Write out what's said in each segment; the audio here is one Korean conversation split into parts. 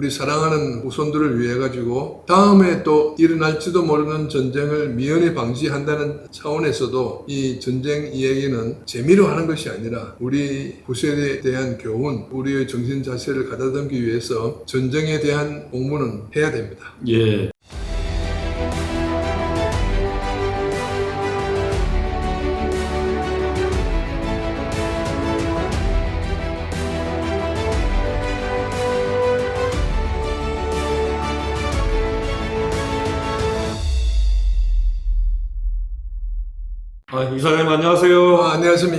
우리 사랑하는 후손들을 위해 가지고 다음에 또 일어날지도 모르는 전쟁을 미연에 방지한다는 차원에서도 이 전쟁 이야기는 재미로 하는 것이 아니라 우리 후세에 대한 교훈, 우리의 정신 자세를 가다듬기 위해서 전쟁에 대한 공부는 해야 됩니다. 예.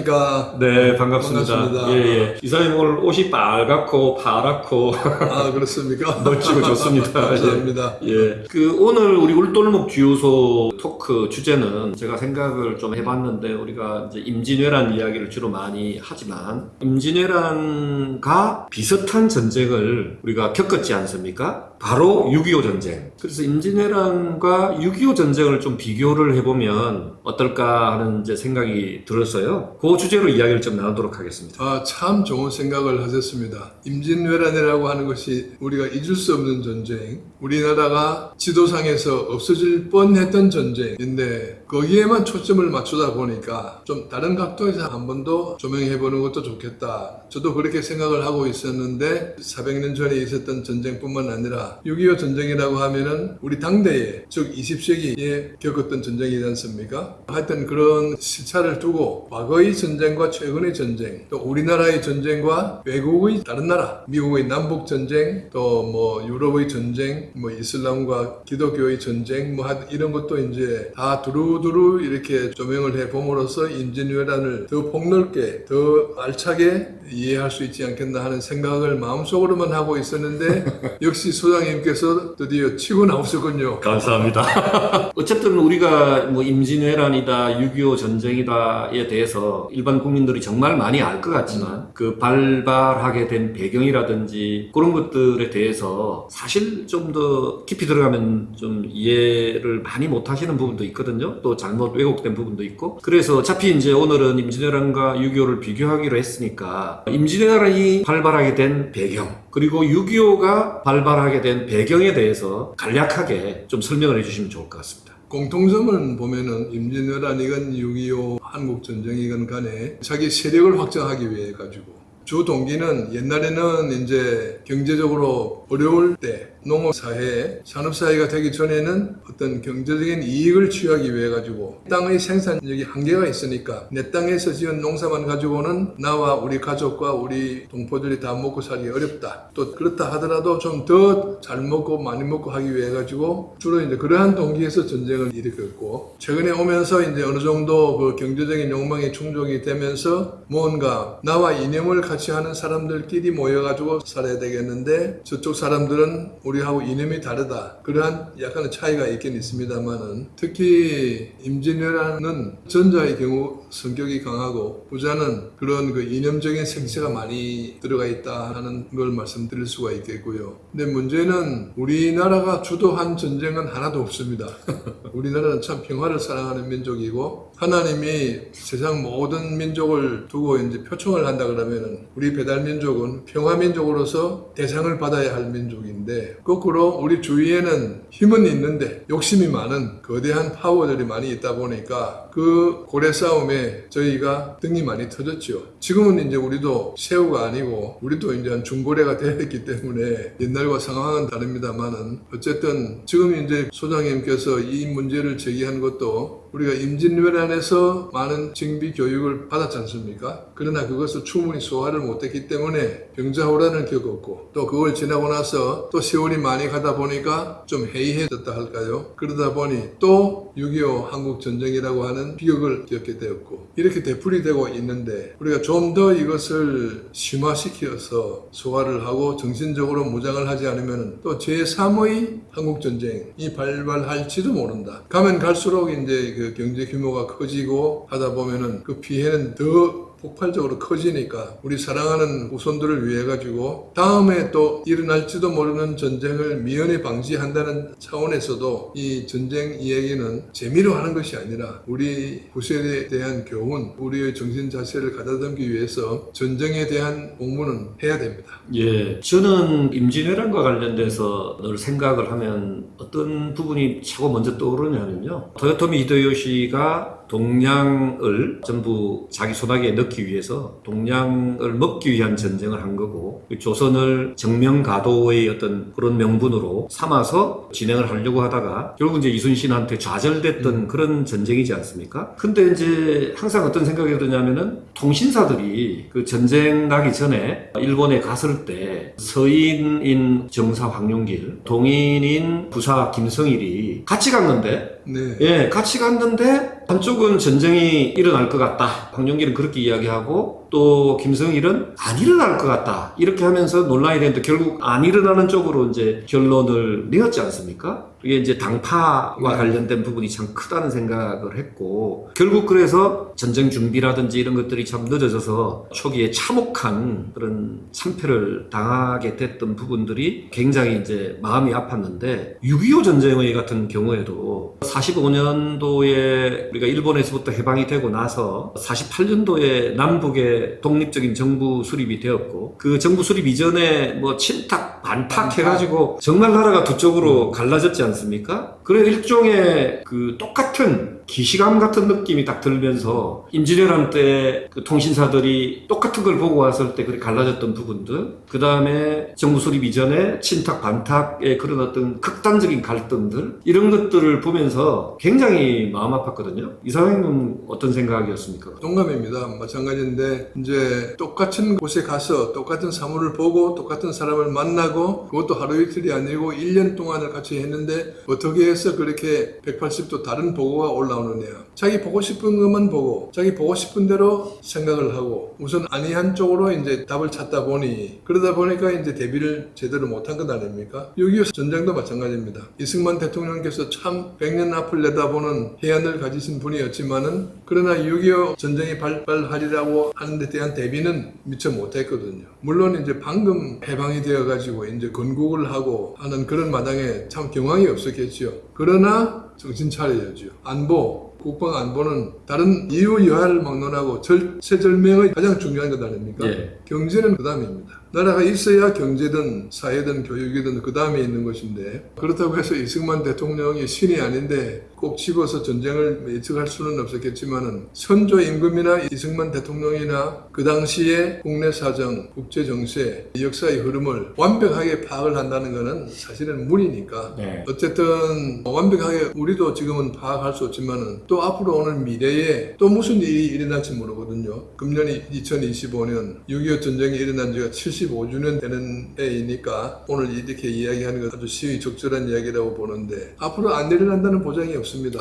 안녕하십니까? 네, 반갑습니다. 반갑습니다. 예, 예. 이사님 오늘 옷이 빨갛고 파랗고 아, 그렇습니까? 멋지고 좋습니다. 감사합니다. 예. 그 오늘 우리 울돌목 주요소 토크 주제는 제가 생각을 좀 해봤는데 우리가 이제 임진왜란 이야기를 주로 많이 하지만 임진왜란과 비슷한 전쟁을 우리가 겪었지 않습니까? 바로 6.25 전쟁. 그래서 임진왜란과 6.25 전쟁을 좀 비교를 해보면 어떨까 하는 이제 생각이 들었어요. 그 주제로 이야기를 좀 나누도록 하겠습니다. 아, 참 좋은 생각을 하셨습니다. 임진왜란이라고 하는 것이 우리가 잊을 수 없는 전쟁, 우리나라가 지도상에서 없어질 뻔했던 전쟁인데 거기에만 초점을 맞추다 보니까 좀 다른 각도에서 한 번 더 조명해 보는 것도 좋겠다. 저도 그렇게 생각을 하고 있었는데 400년 전에 있었던 전쟁뿐만 아니라 6.25 전쟁이라고 하면은 우리 당대에 즉 20세기에 겪었던 전쟁이지 않습니까? 하여튼 그런 시차를 두고 과거의 전쟁과 최근의 전쟁, 또 우리나라의 전쟁과 외국의 다른 나라, 미국의 남북 전쟁, 또 뭐 유럽의 전쟁, 뭐 이슬람과 기독교의 전쟁, 뭐 이런 것도 이제 다 두루두루 이렇게 조명을 해 봄으로써 임진왜란을 더 폭넓게, 더 알차게 이해할 수 있지 않겠나 하는 생각을 마음속으로만 하고 있었는데 역시 소장 님께서 드디어 치고 나오셨군요. 감사합니다. 어쨌든 우리가 뭐 임진왜란이다, 6.25 전쟁이다에 대해서 일반 국민들이 정말 많이 알 것 같지만 그 발발하게 된 배경이라든지 그런 것들에 대해서 사실 좀 더 깊이 들어가면 좀 이해를 많이 못 하시는 부분도 있거든요. 또 잘못 왜곡된 부분도 있고. 그래서 어차피 이제 오늘은 임진왜란과 6.25를 비교하기로 했으니까 임진왜란이 발발하게 된 배경 그리고 6.25가 발발하게 된 배경에 대해서 간략하게 좀 설명을 해주시면 좋을 것 같습니다. 공통점은 보면은 임진왜란 이건 6.25 한국전쟁 이건 간에 자기 세력을 확장하기 위해 가지고 주 동기는 옛날에는 이제 경제적으로 어려울 때 농업사회, 산업사회가 되기 전에는 어떤 경제적인 이익을 취하기 위해 가지고 땅의 생산력이 한계가 있으니까 내 땅에서 지은 농사만 가지고는 나와 우리 가족과 우리 동포들이 다 먹고 살기 어렵다. 또 그렇다 하더라도 좀 더 잘 먹고 많이 먹고 하기 위해 가지고 주로 이제 그러한 동기에서 전쟁을 일으켰고 최근에 오면서 이제 어느 정도 그 경제적인 욕망이 충족이 되면서 뭔가 나와 이념을 같이 하는 사람들끼리 모여가지고 살아야 되겠는데 저쪽 사람들은 우리하고 이념이 다르다. 그러한 약간의 차이가 있긴 있습니다만은 특히 임진왜란은 전자의 경우 성격이 강하고 부자는 그런 그 이념적인 생체가 많이 들어가 있다 하는 걸 말씀드릴 수가 있겠고요. 근데 문제는 우리나라가 주도한 전쟁은 하나도 없습니다. 우리나라는 참 평화를 사랑하는 민족이고 하나님이 세상 모든 민족을 두고 이제 표창을 한다 그러면은 우리 배달 민족은 평화 민족으로서 대상을 받아야 할 민족인데 거꾸로 우리 주위에는 힘은 있는데 욕심이 많은 거대한 파워들이 많이 있다 보니까 그 고래 싸움에 저희가 등이 많이 터졌죠. 지금은 이제 우리도 새우가 아니고 우리도 이제 한 중고래가 되었기 때문에 옛날과 상황은 다릅니다만은 어쨌든 지금 이제 소장님께서 이 문제를 제기한 것도 우리가 임진왜란에서 많은 정비 교육을 받았지 않습니까? 그러나 그것을 충분히 소화를 못했기 때문에 병자호란을 겪었고 또 그걸 지나고 나서 또 세월이 많이 가다 보니까 좀 해이해졌다 할까요? 그러다 보니 또 6.25 한국전쟁이라고 하는 비극을 겪게 되었고 이렇게 되풀이 되고 있는데 우리가 좀 더 이것을 심화시켜서 소화를 하고 정신적으로 무장을 하지 않으면 또 제3의 한국전쟁이 발발할지도 모른다. 가면 갈수록 이제 그 경제 규모가 커지고 하다 보면은 그 피해는 더 폭발적으로 커지니까 우리 사랑하는 후손들을 위해 가지고 다음에 또 일어날지도 모르는 전쟁을 미연에 방지한다는 차원에서도 이 전쟁 이야기는 재미로 하는 것이 아니라 우리 후세에 대한 교훈, 우리의 정신 자세를 가다듬기 위해서 전쟁에 대한 공부는 해야 됩니다. 예, 저는 임진왜란과 관련돼서 늘 생각을 하면 어떤 부분이 최고 먼저 떠오르냐면요. 토요토미 히데요시가 동량을 전부 자기 손아귀에 넣기 위해서 동량을 먹기 위한 전쟁을 한 거고 조선을 정명가도의 어떤 그런 명분으로 삼아서 진행을 하려고 하다가 결국 이제 이순신한테 좌절됐던 그런 전쟁이지 않습니까? 근데 이제 항상 어떤 생각이 드냐면은 통신사들이 그 전쟁 나기 전에 일본에 갔을 때 서인인 정사 황룡길, 동인인 부사 김성일이 같이 갔는데 네. 예, 같이 갔는데 한쪽은 전쟁이 일어날 것 같다. 황룡길은 그렇게 이야기하고 또 김성일은 안 일어날 것 같다. 이렇게 하면서 논란이 되는데 결국 안 일어나는 쪽으로 이제 결론을 내었지 않습니까? 이게 이제 당파와 네. 관련된 부분이 참 크다는 생각을 했고 결국 그래서 전쟁 준비라든지 이런 것들이 참 늦어져서 초기에 참혹한 그런 참패를 당하게 됐던 부분들이 굉장히 이제 마음이 아팠는데 6.25 전쟁의 같은 경우에도 45년도에 우리가 일본에서부터 해방이 되고 나서 48년도에 남북의 독립적인 정부 수립이 되었고 그 정부 수립 이전에 뭐 친탁 반탁 해가지고 정말 나라가 두 쪽으로 갈라졌지 않습니까? 그래 일종의 그 똑같은 기시감 같은 느낌이 딱 들면서 임진왜란 때 그 통신사들이 똑같은 걸 보고 왔을 때 그렇게 갈라졌던 부분들 그 다음에 정부 수립 이전에 친탁 반탁의 그런 어떤 극단적인 갈등들 이런 것들을 보면서 굉장히 마음 아팠거든요 이사장님은 어떤 생각이었습니까? 동감입니다. 마찬가지인데 이제 똑같은 곳에 가서 똑같은 사물을 보고 똑같은 사람을 만나고 그것도 하루 이틀이 아니고 1년 동안을 같이 했는데 어떻게 해서 그렇게 180도 다른 보고가 올라오 느냐. 자기 보고 싶은 것만 보고 자기 보고 싶은 대로 생각을 하고 우선 아니한 쪽으로 이제 답을 찾다 보니 그러다 보니까 이제 대비를 제대로 못한 것 아닙니까? 6.25 전쟁도 마찬가지입니다. 이승만 대통령께서 참 100년 앞을 내다보는 해안을 가지신 분이었지만은 그러나 6.25 전쟁이 발발하리라고 하는 데 대한 대비는 미처 못했거든요. 물론 이제 방금 해방이 되어가지고 이제 건국을 하고 하는 그런 마당에 참 경황이 없었겠지요. 그러나 정신 차려야죠. 안보, 국방 안보는 다른 이유 여하를 막론하고 절체절명의 가장 중요한 것 아닙니까? 예. 경제는 그 다음입니다. 나라가 있어야 경제든 사회든 교육이든 그 다음에 있는 것인데 그렇다고 해서 이승만 대통령이 신이 아닌데 꼭 집어서 전쟁을 예측할 수는 없었겠지만은 선조 임금이나 이승만 대통령이나 그 당시의 국내 사정, 국제 정세, 역사의 흐름을 완벽하게 파악을 한다는 것은 사실은 무리니까 네. 어쨌든 완벽하게 우리도 지금은 파악할 수 없지만은 또 앞으로 오는 미래에 또 무슨 일이 일어날지 모르거든요. 금년이 2025년 6.25 전쟁이 일어난 지가 75주년 되는 해이니까 오늘 이렇게 이야기하는 건 아주 시의 적절한 이야기라고 보는데 앞으로 안 일어난다는 보장이 없습니다.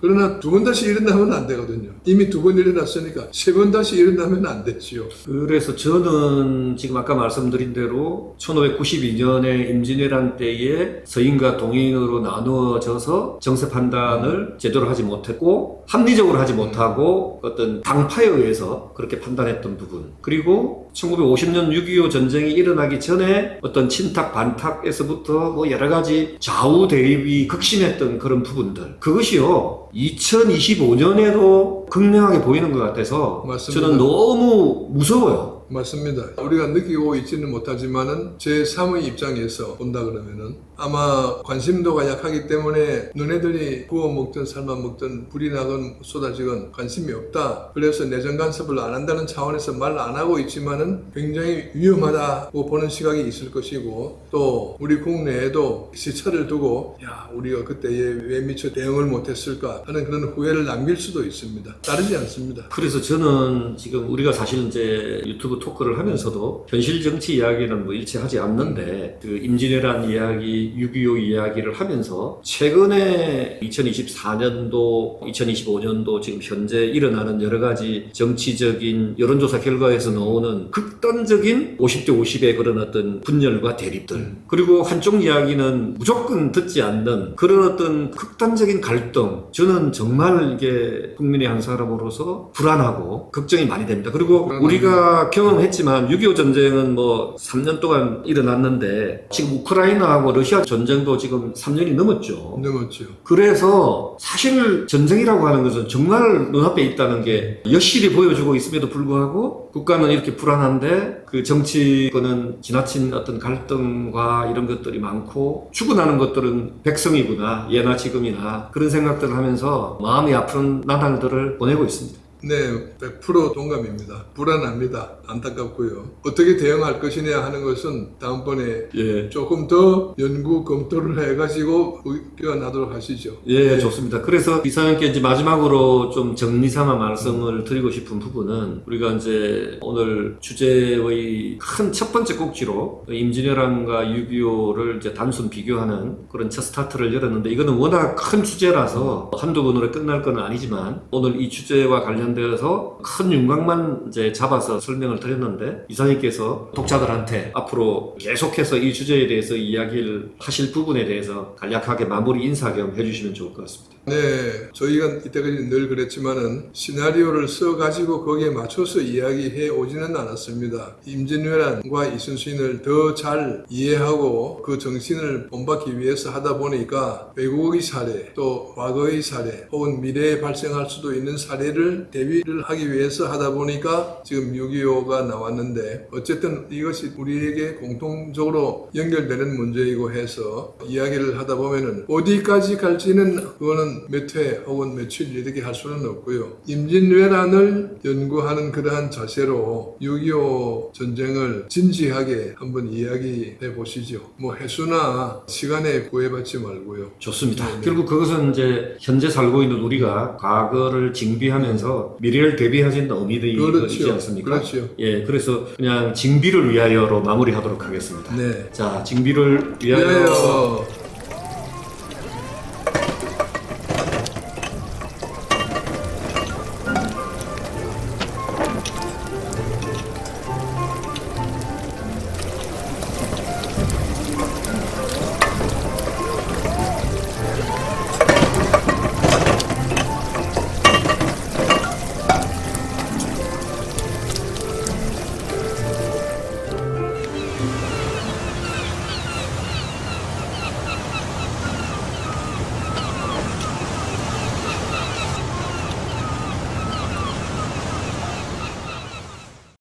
그러나 두 번 다시 일어나면 안 되거든요. 이미 두 번 일어났으니까 세 번 다시 일어나면 안 되지요. 그래서 저는 지금 아까 말씀드린 대로 1592년에 임진왜란 때에 서인과 동인으로 나누어져서 정세 판단을 제대로 하지 못했고 합리적으로 하지 못하고 어떤 당파에 의해서 그렇게 판단했던 부분 그리고 1950년 6.25 전쟁이 일어나기 전에 어떤 친탁 반탁에서부터 뭐 여러 가지 좌우 대립이 극심했던 그런 부분들 그것이요 2025년에도 극명하게 보이는 것 같아서 맞습니다. 저는 너무 무서워요. 맞습니다. 우리가 느끼고 있지는 못하지만은 제 3의 입장에서 본다 그러면은 아마 관심도가 약하기 때문에 너네들이 구워 먹든 삶아 먹든 불이 나건 쏟아지건 관심이 없다. 그래서 내정 간섭을 안 한다는 차원에서 말 안 하고 있지만은 굉장히 위험하다고 보는 시각이 있을 것이고 또 우리 국내에도 시차를 두고 야 우리가 그때에 왜 미처 대응을 못했을까 하는 그런 후회를 남길 수도 있습니다. 따르지 않습니다. 그래서 저는 지금 우리가 사실 이제 유튜브 그 토크를 하면서도 현실 정치 이야기는 뭐 일치하지 않는데 그 임진왜란 이야기, 6.25 이야기를 하면서 최근에 2024년도, 2025년도 지금 현재 일어나는 여러 가지 정치적인 여론조사 결과에서 나오는 극단적인 50대 50의 그런 어떤 분열과 대립들 그리고 한쪽 이야기는 무조건 듣지 않는 그런 어떤 극단적인 갈등 저는 정말 이게 국민의 한 사람으로서 불안하고 걱정이 많이 됩니다. 그리고 불안합니다. 우리가 경험했지만 6.25 전쟁은 뭐 3년 동안 일어났는데 지금 우크라이나하고 러시아 전쟁도 지금 3년이 넘었죠. 넘었죠. 그래서 사실 전쟁이라고 하는 것은 정말 눈앞에 있다는 게 여실히 보여주고 있음에도 불구하고 국가는 이렇게 불안한데 그 정치권은 지나친 어떤 갈등과 이런 것들이 많고 추구나는 것들은 백성이구나 예나 지금이나 그런 생각들을 하면서 마음이 아픈 나날들을 보내고 있습니다. 네, 100% 동감입니다. 불안합니다. 안타깝고요. 어떻게 대응할 것이냐 하는 것은 다음번에 예. 조금 더 연구 검토를 해가지고 의견하도록 하시죠. 예, 좋습니다. 그래서 이사님께 이제 마지막으로 좀 정리 삼아 말씀을 드리고 싶은 부분은 우리가 이제 오늘 주제의 큰 첫 번째 꼭지로 임진왜란과 6.25를 이제 단순 비교하는 그런 첫 스타트를 열었는데 이거는 워낙 큰 주제라서 한두 번으로 끝날 건 아니지만 오늘 이 주제와 관련 되어서 큰 윤곽만 이제 잡아서 설명을 드렸는데 이사님께서 독자들한테 앞으로 계속해서 이 주제에 대해서 이야기를 하실 부분에 대해서 간략하게 마무리 인사 겸 해주시면 좋을 것 같습니다. 네, 저희가 이때까지 늘 그랬지만은 시나리오를 써가지고 거기에 맞춰서 이야기해 오지는 않았습니다. 임진왜란과 이순신을 더 잘 이해하고 그 정신을 본받기 위해서 하다 보니까 외국의 사례, 또 과거의 사례, 혹은 미래에 발생할 수도 있는 사례를 대비를 하기 위해서 하다 보니까 지금 6.25가 나왔는데 어쨌든 이것이 우리에게 공통적으로 연결되는 문제이고 해서 이야기를 하다 보면은 어디까지 갈지는 그거는 몇 회 혹은 며칠 이렇게 할 수는 없고요. 임진왜란을 연구하는 그러한 자세로 6.25 전쟁을 진지하게 한번 이야기해 보시죠. 뭐 해수나 시간에 구애받지 말고요. 좋습니다. 네, 네. 결국 그것은 이제 현재 살고 있는 우리가 과거를 징비하면서 미래를 대비하신 의미들이 그렇죠. 있지 않습니까? 그렇죠. 예, 그래서 그냥 징비를 위하여로 마무리하도록 하겠습니다. 네. 자, 징비를 위하여 위하여